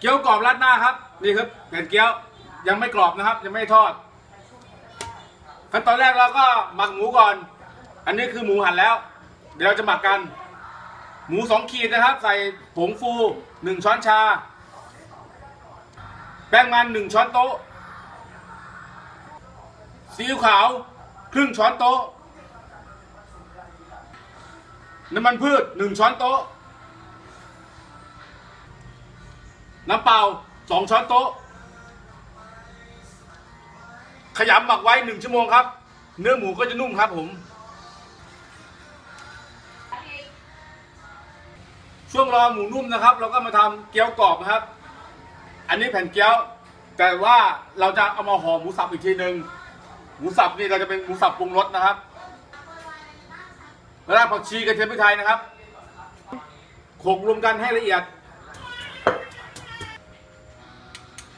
เกี๊ยวกรอบราดหน้าครับ นี่ครับแผ่นเกี๊ยวยังไม่กรอบนะครับ ยังไม่ทอดขั้นตอนแรกเราก็หมักหมูก่อน อันนี้คือหมูหั่นแล้ว เดี๋ยวเราจะหมักกัน หมูสองขีดนะครับ ใส่ผงฟูหนึ่งช้อนชา แป้งมันหนึ่งช้อนโต๊ะซีอิ๊วขาวครึ่งช้อนโต๊ะน้ำมันพืชหนึ่งช้อนโต๊ะ น้ำเปล่าสองช้อนโต๊ะ ขยำหมักไว้หนึ่งชั่วโมงครับ เนื้อหมูก็จะนุ่มครับผม ช่วงรอหมูนุ่มนะครับ เราก็มาทำเกี๊ยวกรอบนะครับ อันนี้แผ่นเกี๊ยว แต่ว่าเราจะเอามาห่อหมูสับอีกทีหนึ่งหมูสับนี่เราจะเป็นหมูสับปรุงรสนะครับแล้วรากผักชีกระเทียมพริกไทยนะครับโขลกรวมกันให้ละเอียด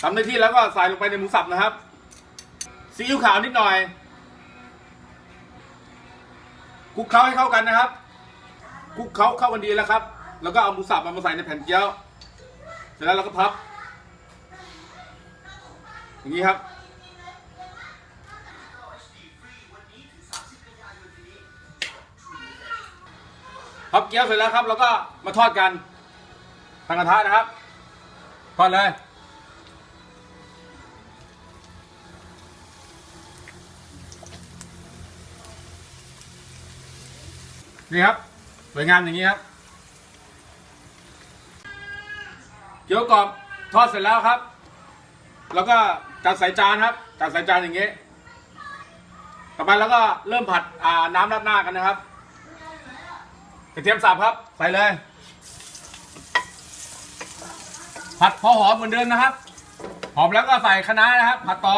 ทำในที่แล้วก็ใส่ลงไปในหมูสับนะครับซีอิ๊วขาวนิดหน่อยคลุกเคล้าให้เข้ากันนะครับคลุกเคล้าเข้ากันดีแล้วครับ แล้วก็เอาหมูสับมามาใส่ในแผ่นเกี๊ยว เสร็จแล้วเราก็พับ อย่างนี้ครับพับเกี๊ยวเสร็จแล้วครับเราก็มาทอดกันทางกระทะนะครับทอดเลย นี่ครับสวยงามอย่างนี้ครับเกี๊ยวกรอบทอดเสร็จแล้วครับ แล้วก็จัดใส่จานครับจัดใส่จานอย่างนี้ ต่อไปแล้วก็เริ่มผัดน้ำราดหน้ากันนะครับกระเทียมสับครับ ใส่เลย ผัดพอหอมเหมือนเดิมนะครับ หอมแล้วก็ใส่คะน้านะครับ ผัดต่อ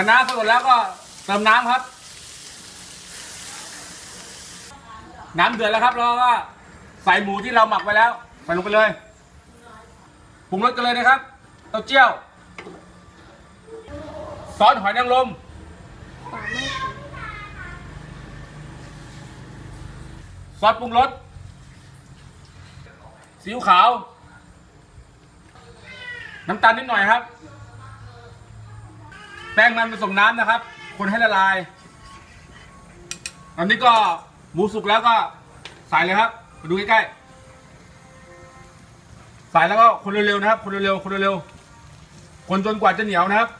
คะน้าสดแล้วก็เติมน้ำครับ น้ำเดือดแล้วครับแล้วก็ใส่หมูที่เราหมักไว้แล้วใส่ลงไปเลยปรุงรสกันเลยนะครับเต้าเจี้ยวซอสหอยนางรมซอสปรุงรสซีอิ๊วขาว น้ำตาลนิดหน่อยครับ แป้งมันผสมน้ำนะครับ คนให้ละลาย อันนี้ก็หมูสุกแล้วก็ใส่เลยครับมาดูใกล้ๆใส่แล้วก็คนเร็วๆนะครับ คนเร็วๆคนเร็วๆคนจนกว่าจะเหนียวนะครับ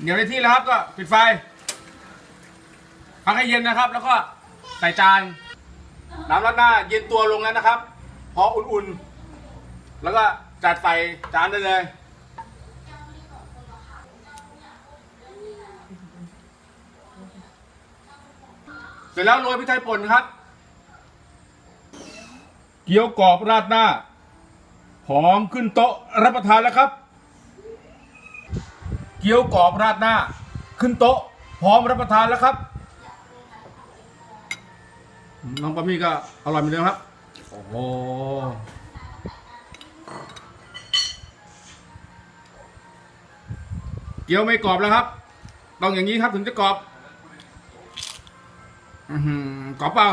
เหนียวในที่แล้วครับก็ปิดไฟพักให้เย็นนะครับ แล้วก็ใส่จานน้ำราดหน้าเย็นตัวลงแล้วนะครับ พออุ่นๆ แล้วก็จัดใส่จานได้เลย สร็จแล้วโรยพริกไทยป่นครับ เกี๊ยวกรอบราดหน้า หอมขึ้นโต๊ะรับประทานแล้วครับ เกี๊ยวกรอบราดหน้า ขึ้นโต๊ะ พร้อมรับประทานแล้วครับ น้องปามี่ก็อร่อยเหมือนเดิมครับ โอ้โหเกี๊ยวไม่กรอบแล้วครับ ต้องอย่างนี้ครับถึงจะกรอบ อือ